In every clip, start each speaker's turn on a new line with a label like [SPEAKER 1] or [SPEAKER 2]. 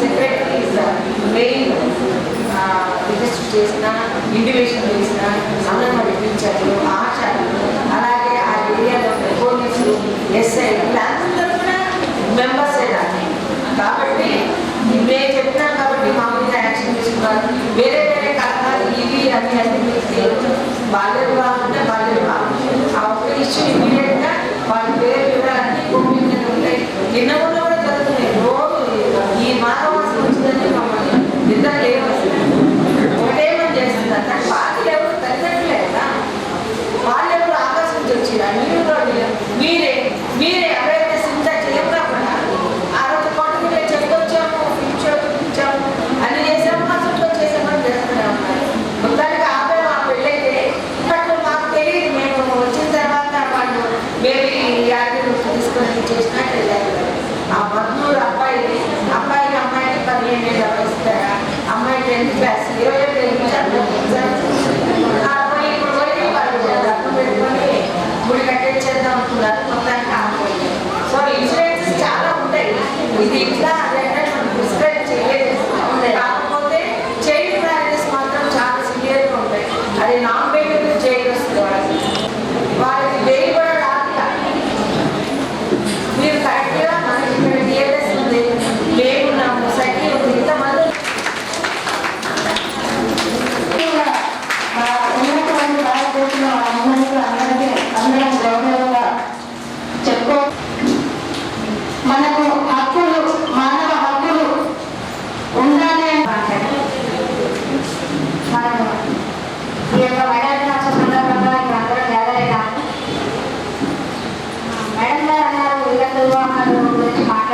[SPEAKER 1] Secret is main register చేసిన intimation చేసిన సంఘటన వినిపించారు ఆచార్యులు అలాగే ఆ ఏరియాలో పోలీసులు ఎస్ఐ వీళ్ళందరూ కూడా మెంబర్సే దాన్ని. కాబట్టి మేము చెప్తున్నాం కాబట్టి మా మీద యాక్షన్ తీసుకున్నారు. వేరే వేరే కారణాలు ఇవి అవి అన్ని బాల్య వివాహం ఉంటే బాల్య వివాహం ఆ ఒక్క ఇష్యూ ఇమీడియట్గా వాళ్ళు
[SPEAKER 2] వేరే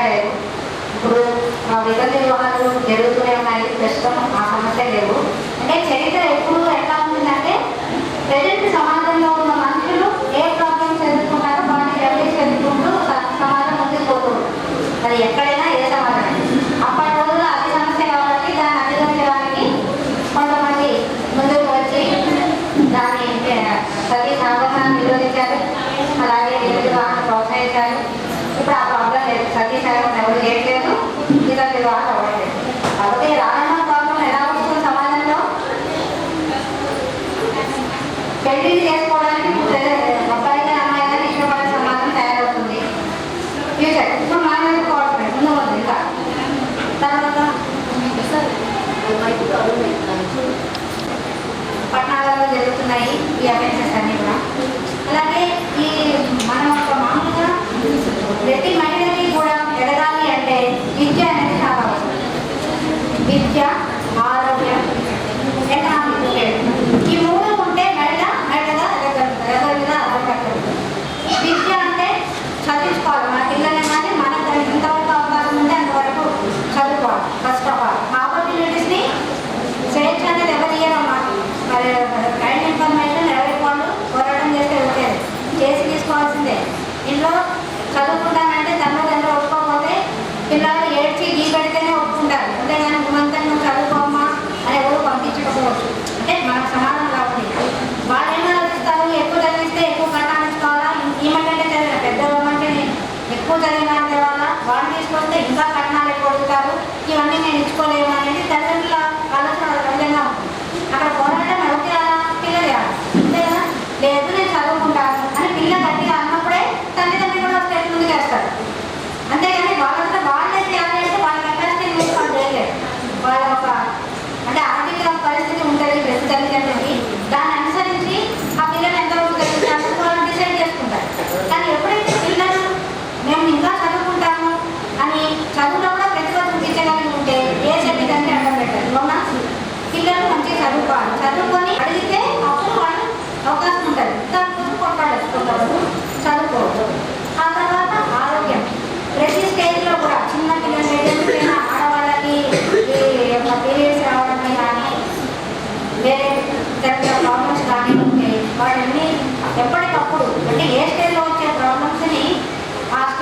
[SPEAKER 2] మాట్లాడారు ఇప్పుడు మా విధ నిర్వహణలు జరుగుతూనే ఉన్నాయి ప్రస్తుతం ఆ సమస్య లేవు. అంటే చరిత్ర ఎప్పుడు ఎట్లా ఉంటుందంటే ప్రజెంట్ సమాజంలో ఉన్న మనుషులు ఏ ప్రాబ్లమ్స్ ఎదుర్కొన్నారో వాటిని ఎవరికి ఎదుర్కొంటూ సమాజం ముందుకు పోతుంది అది ఎక్కడ लेट ले दो इधर ले दो విద్య ఆరోగ్యం ఎకనామిక్ ఈ మూడు ఉంటే మెడల మెడగా ఎదగలుగా అరగట్టదు విద్య అంటే చదివించుకోవాలి. మన పిల్లలే కానీ మన ఇంతవరకు అవకాశం ఉంటే అంతవరకు చదువుకోవాలి. ఫస్ట్ ఆఫ్ ఆల్ ఆపర్చునిటీస్ని స్వేచ్ఛ అనేది ఎవరు ఇయ్యాలన్నమాట మరి గైడ్ ఇన్ఫర్మేషన్ ఎవరికి వాళ్ళు పోరాటం చేస్తే ఓకే. చేసి తీసుకోవాల్సిందే. ఇంట్లో చదువుకుంటానంటే తనలో తనలో ఒప్పుకోకపోతే పిల్లలు ఏడ్చి గీ పెడితేనే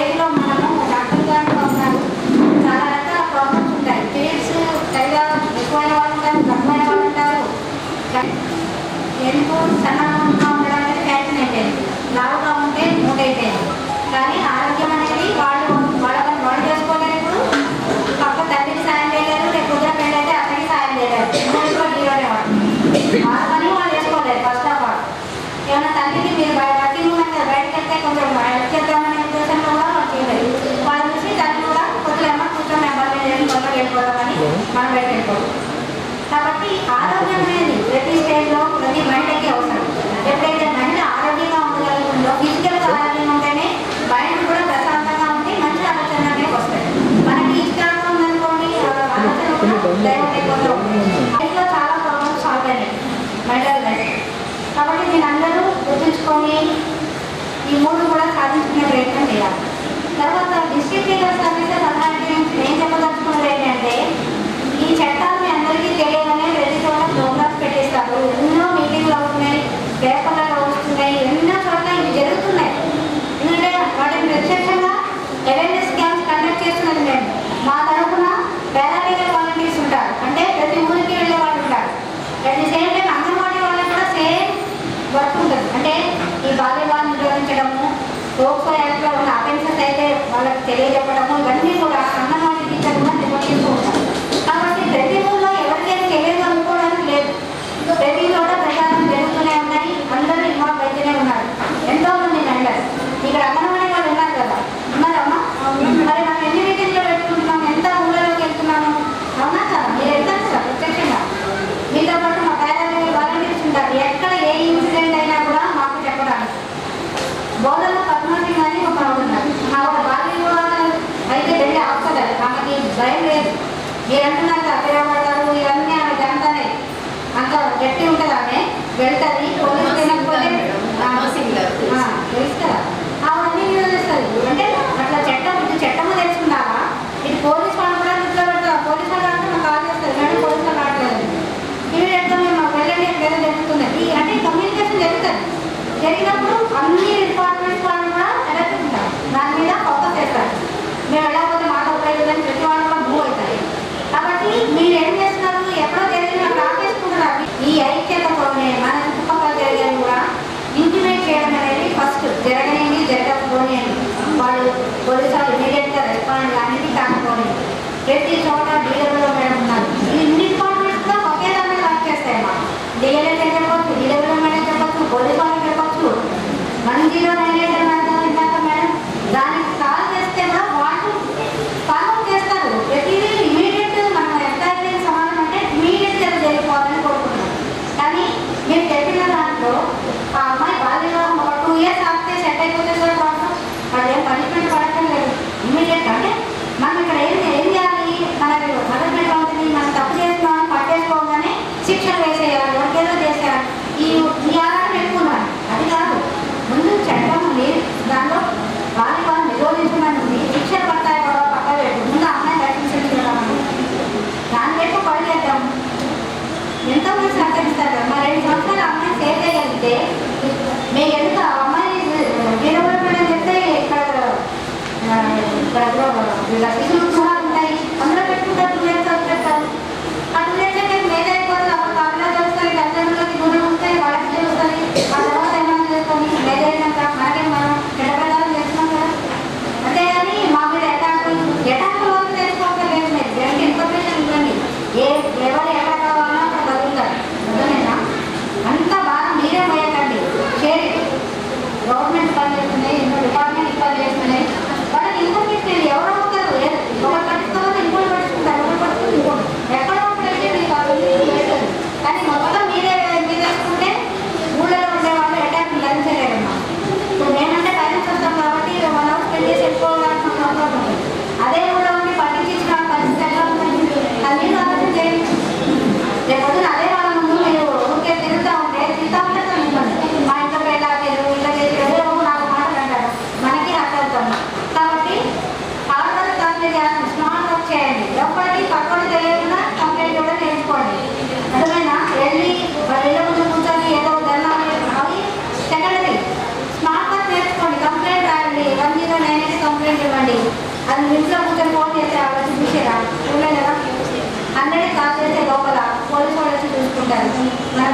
[SPEAKER 2] ఏజ్లో మనము డాక్టర్ గారు ఉన్నారు చాలా రకాల ప్రాబ్లమ్స్ ఉంటాయి. పీరియడ్స్ టైగా ఎక్కువైన వాళ్ళు ఉంటారు తక్కువైన వాళ్ళు ఉంటారు. ఎందుకు సన్న పెట్టుకోవడం కాబట్టి ఆరోగ్యమైనది ప్రతి స్టేజ్లో ప్రతి మహిళకి అవసరం. ఎప్పుడైతే మహిళ ఆరోగ్యంగా ఉండగలుగుతుందో ఫిజికల్గా ఆరోగ్యంగా ఉంటేనే మైండ్ కూడా ప్రశాంతంగా ఉంటే మంచి ఆలోచన అనేవి వస్తాయి మనకి ఇష్టంగా ఉందనుకోండి ఆలోచన కూడా లైఫ్లో చాలా ప్రాబ్లమ్స్ సాల్వ్ అయినాయి మెంటల్ లైఫ్ కాబట్టి నేను అందరూ గుర్తుంచుకొని ఈ మూడు కూడా సాధించుకునే ప్రయత్నం చేయాలి. తర్వాత డిస్ట్రిక్ట్ లీగల్ సర్వీసెస్ అలాంటి Ani, pan, Fire! చేశారు ఎవరికేదో చేశారు ఈ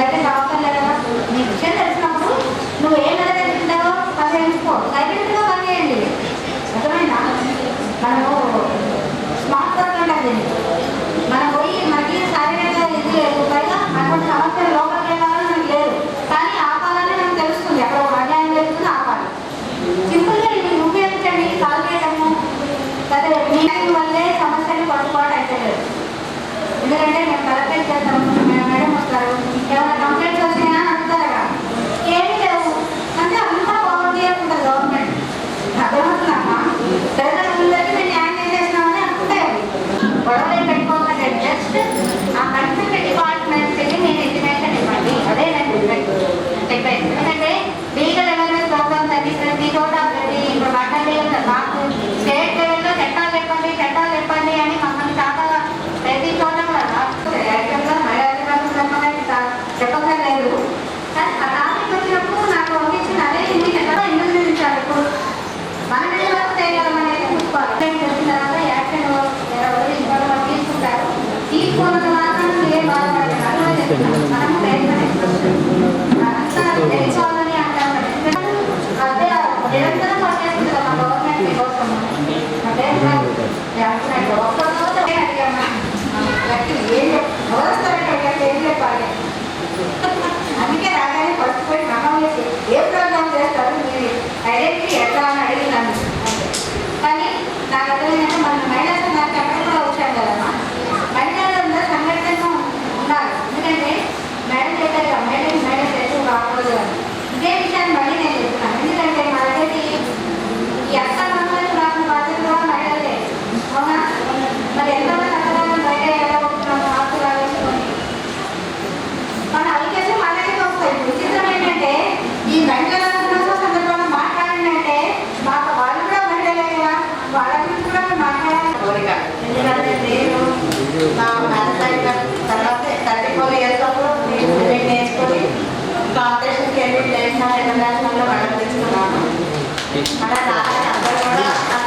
[SPEAKER 3] దగ్గర డాక్టర్ లేదా నీ విషయం తెలిసినప్పుడు నువ్వు ఏ నెల తింటావో పని చేయించుకో సైలెంట్గా పని చేయండి. అర్థమైందా? మనము స్మార్ట్ వర్క్ అంటే మనం పోయి మనకి శారీరక ఇది లేదు పైగా అటువంటి సమస్య లోపలికి వెళ్ళాలని మనకి లేదు. కానీ ఆపాలని మనకు తెలుస్తుంది. అక్కడ అన్యాయం జరుగుతుంది ఆపాలి సింపుల్గా ఇది ఉపయోగించండి. కాల్ చేయడము కదా మీ వల్లే సమస్యలు పట్టుబాటు అయితే లేదు. ఎందుకంటే మేము కలెక్ట్ చేస్తాము మేడం వస్తారు.
[SPEAKER 2] cada 好了好了还有两分钟了